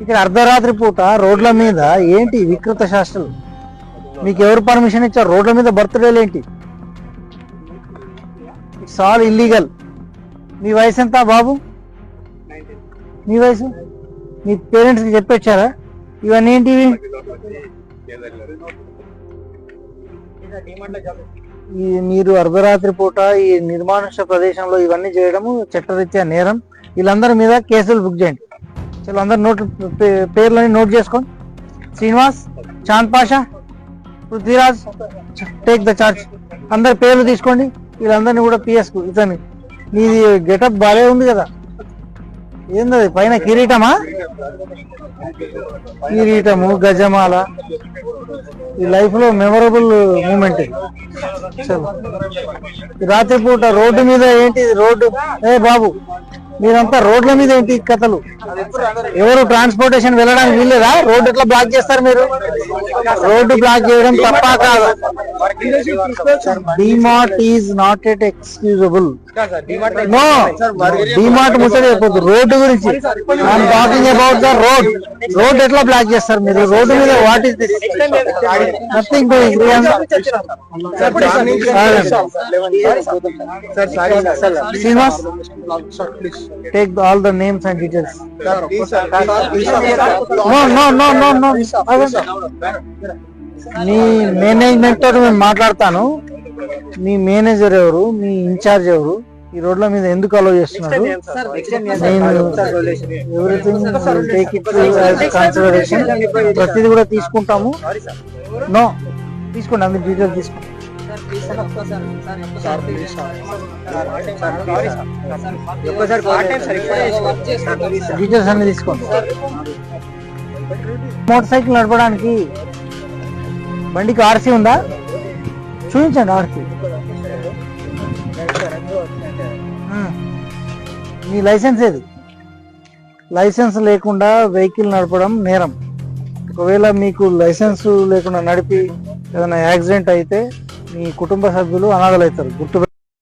ఇక్కడ అర్ధరాత్రి పూట రోడ్ల మీద ఏంటి వికృత శాస్త్రం మీకు ఎవరు పర్మిషన్ ఇచ్చారు? రోడ్ల మీద బర్త్డేలు ఏంటి? ఇట్స్ ఆల్ ఇల్లీగల్ మీ వయసు ఎంత బాబు? మీ వయసు? మీ పేరెంట్స్కి చెప్పొచ్చారా? ఇవన్నీ ఏంటివి ఈ మీరు అర్ధరాత్రి పూట ఈ నిర్మానుష ప్రదేశంలో ఇవన్నీ చేయడము చట్టరీత్యా నేరం. వీళ్ళందరి మీద కేసులు బుక్ చేయండి. చలో అందరు నోట్ పే- పేర్లని నోట్ చేసుకోండి Srinivas Chand Pasha Prithviraj take the charge అందరి పేర్లు తీసుకోండి. వీళ్ళందరినీ కూడా పిఎస్కు ఇతని నీది గెటప్ బాగా ఉంది కదా. ఏంది పైన కిరీటమా? కిరీటము గజమాల. ఈ లైఫ్లో మెమరబుల్ మూమెంట్ రాత్రిపూట రోడ్డు మీద ఏంటి? రోడ్డు ఏ బాబు. మీరంతా రోడ్ల మీద ఏంటి కథలు? ఎవరు ట్రాన్స్పోర్టేషన్ వెళ్ళడానికి వీల్లేదా? రోడ్డు ఎట్లా బ్లాక్ చేస్తారు మీరు? రోడ్డు బ్లాక్ చేయడం తప్ప కాదు? DMart is not at excusable no DMart ముచ్చట చెప్పొద్దు. రోడ్డు గురించి. I'm talking about the road road ఎట్లా బ్లాక్ చేస్తారు మీరు? రోడ్డు మీద what is this nothing doing Srinivas take all the names and details no no no no no మీ management తోటి నేను మాట్లాడతాను. మీ మేనేజర్ ఎవరు? మీ ఇన్ఛార్జ్ ఎవరు? ఈ రోడ్ల మీద ఎందుకు అలో చేస్తున్నారు? నేను ఎవ్రీథింగ్ టేక్ ఇట్ కన్సిడరేషన్ ప్రతిదీ కూడా తీసుకుంటాము. నో తీసుకోండి అందరి డీటెయిల్ తీసుకోండి. డీటెయిల్స్ అన్ని తీసుకోండి మోటార్ సైకిల్ నడపడానికి బండికి ఆర్సీ ఉందా? చూపించండి ఆర్సీ. మీ లైసెన్స్ ఏది? లైసెన్స్ లేకుండా వెహికల్ నడపడం నేరం. ఒకవేళ మీకు లైసెన్స్ లేకుండా నడిపి ఏదైనా యాక్సిడెంట్ అయితే మీ కుటుంబ సభ్యులు అనాథలు అవుతారు గుర్తు